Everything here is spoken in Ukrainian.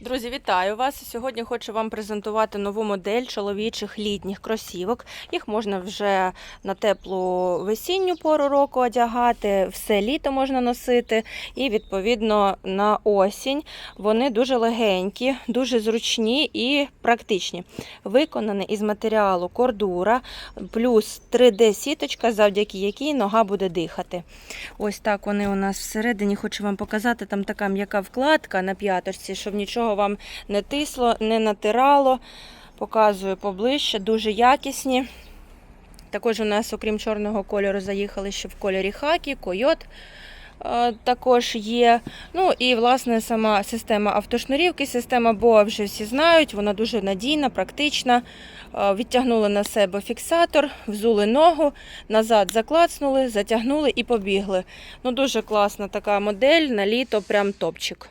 Друзі, вітаю вас! Сьогодні хочу вам презентувати нову модель чоловічих літніх кросівок. Їх можна вже на теплу весінню пору року одягати, все літо можна носити, і відповідно на осінь. Вони дуже легенькі, дуже зручні і практичні. Виконані із матеріалу кордура, плюс 3D-сіточка, завдяки якій нога буде дихати. Ось так вони у нас всередині. Хочу вам показати. Там така м'яка вкладка на п'яточці, щоб нічого вам не тисло, не натирало. Показую поближче, дуже якісні. Також у нас, окрім чорного кольору, заїхали ще в кольорі хакі, койот. е, Також є. Ну і власне сама система автошнурівки, система БОА вже всі знають, вона дуже надійна, практична. Е, Відтягнули на себе фіксатор, взули ногу, назад заклацнули, затягнули і побігли. Ну Дуже класна така модель, на літо прям топчик.